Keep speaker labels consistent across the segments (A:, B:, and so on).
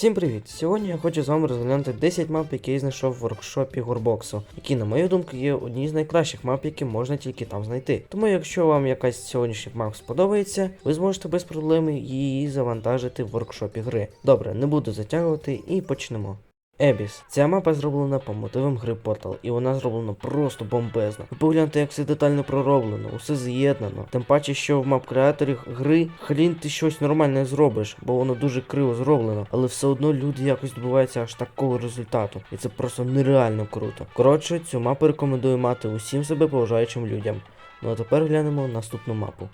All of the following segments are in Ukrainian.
A: Всім привіт! Сьогодні я хочу з вами розглянути 10 мап, які я знайшов в воркшопі Горбоксу, які, на мою думку, є одні з найкращих мап, які можна тільки там знайти. Тому, якщо вам якась з сьогоднішніх мап сподобається, ви зможете без проблем її завантажити в воркшопі гри. Добре, не буду затягувати і почнемо. Ебіс. Ця мапа зроблена по мотивам гри Portal, і вона зроблена просто бомбезно. Ви погляньте, як все детально пророблено, усе з'єднано. Тим паче, що в мап-креаторі гри хрін ти щось нормальне зробиш, бо воно дуже криво зроблено, але все одно люди якось добиваються аж такого результату. І це просто нереально круто. Коротше, цю мапу рекомендую мати усім себе поважаючим людям. Ну а тепер глянемо наступну мапу.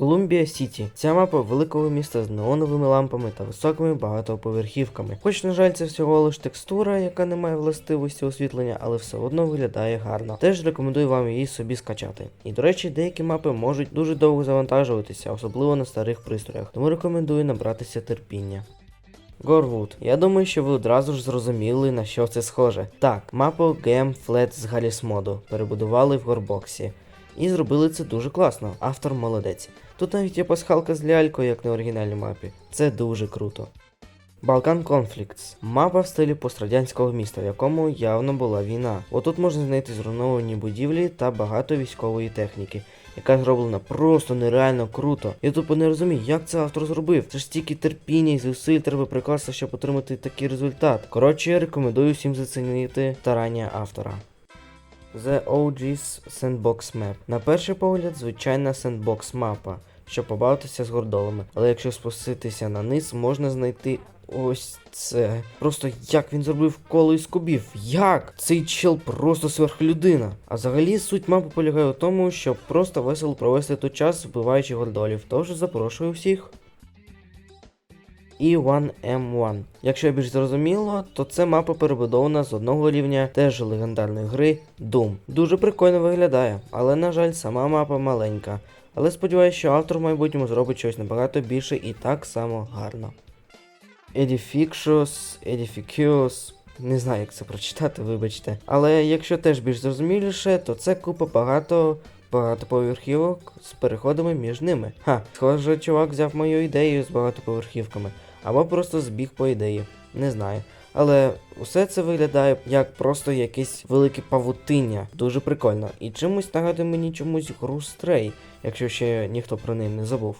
A: Колумбія Сіті. Ця мапа великого міста з неоновими лампами та високими багатоповерхівками. Хоч, на жаль, це всього лиш текстура, яка не має властивості освітлення, але все одно виглядає гарно. Теж рекомендую вам її собі скачати. І до речі, деякі мапи можуть дуже довго завантажуватися, особливо на старих пристроях, тому рекомендую набратися терпіння. Горвуд. Я думаю, що ви одразу ж зрозуміли, на що це схоже. Так, мапу Game Flat з Галіс моду перебудували в Горбоксі. І зробили це дуже класно. Автор молодець. Тут навіть є пасхалка з лялькою, як на оригінальній мапі. Це дуже круто. Balkan Conflicts. Мапа в стилі пострадянського міста, в якому явно була війна. Отут можна знайти зруйновані будівлі та багато військової техніки, яка зроблена просто нереально круто. Я тупо не розумію, як це автор зробив. Це ж стільки терпіння і зусиль треба прикласти, щоб отримати такий результат. Коротше, рекомендую всім зацінити старання автора. The OG's Sandbox Map. На перший погляд, звичайна сендбокс мапа, щоб побавитися з гордолами. Але якщо спуститися на низ, можна знайти ось це. Просто як він зробив коло із кубів. Як? Цей чел просто сверхлюдина. А взагалі суть мапи полягає у тому, щоб просто весело провести той час, вбиваючи гордолів. Тож запрошую всіх. І 1M1. Якщо більш зрозуміло, то це мапа перебудована з одного рівня теж легендарної гри Doom. Дуже прикольно виглядає, але на жаль, сама мапа маленька. Але сподіваюся, що автор в майбутньому зробить щось набагато більше і так само гарно. Edifictious, Edificious, не знаю, як це прочитати, вибачте. Але якщо теж більш зрозуміліше, то це купа багато багатоповерхівок з переходами між ними. Ха, схоже, чувак взяв мою ідею з багатоповерхівками, або просто збіг по ідеї. Не знаю. Але усе це виглядає як просто якесь велике павутиння. Дуже прикольно. І чимось нагадує мені чомусь гру Stray, якщо ще ніхто про неї не забув.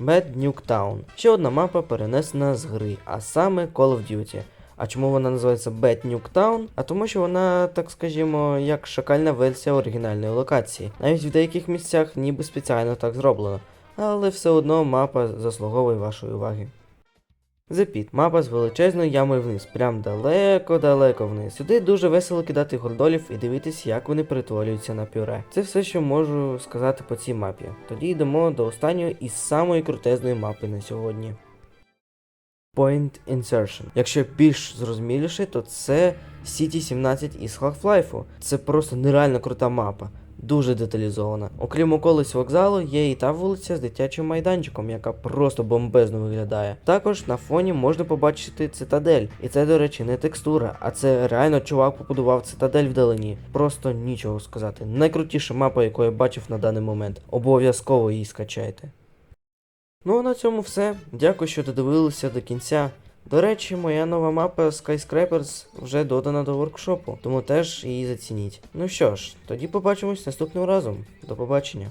A: Bad Nuke. Ще одна мапа перенесена з гри, а саме Call of Duty. А чому вона називається Bad Nuke? А тому, що вона, так скажімо, як шакальна версія оригінальної локації. Навіть в деяких місцях ніби спеціально так зроблено. Але все одно мапа заслуговує вашої уваги. Pit. Мапа з величезною ямою вниз, прям далеко-далеко вниз. Сюди дуже весело кидати гордолів і дивитись, як вони перетворюються на пюре. Це все, що можу сказати по цій мапі. Тоді йдемо до останньої і самої крутезної мапи на сьогодні. Point Insertion. Якщо більш зрозуміліше, то це City 17 із Half-Life. Це просто нереально крута мапа. Дуже деталізована. Окрім околиць вокзалу, є і та вулиця з дитячим майданчиком, яка просто бомбезно виглядає. Також на фоні можна побачити цитадель. І це, до речі, не текстура, а це реально чувак побудував цитадель вдалині. Просто нічого сказати. Найкрутіша мапа, яку я бачив на даний момент. Обов'язково її скачайте. Ну а на цьому все. Дякую, що додивилися до кінця. До речі, моя нова мапа Skyscrapers вже додана до воркшопу, тому теж її зацініть. Ну що ж, тоді побачимось наступним разом. До побачення.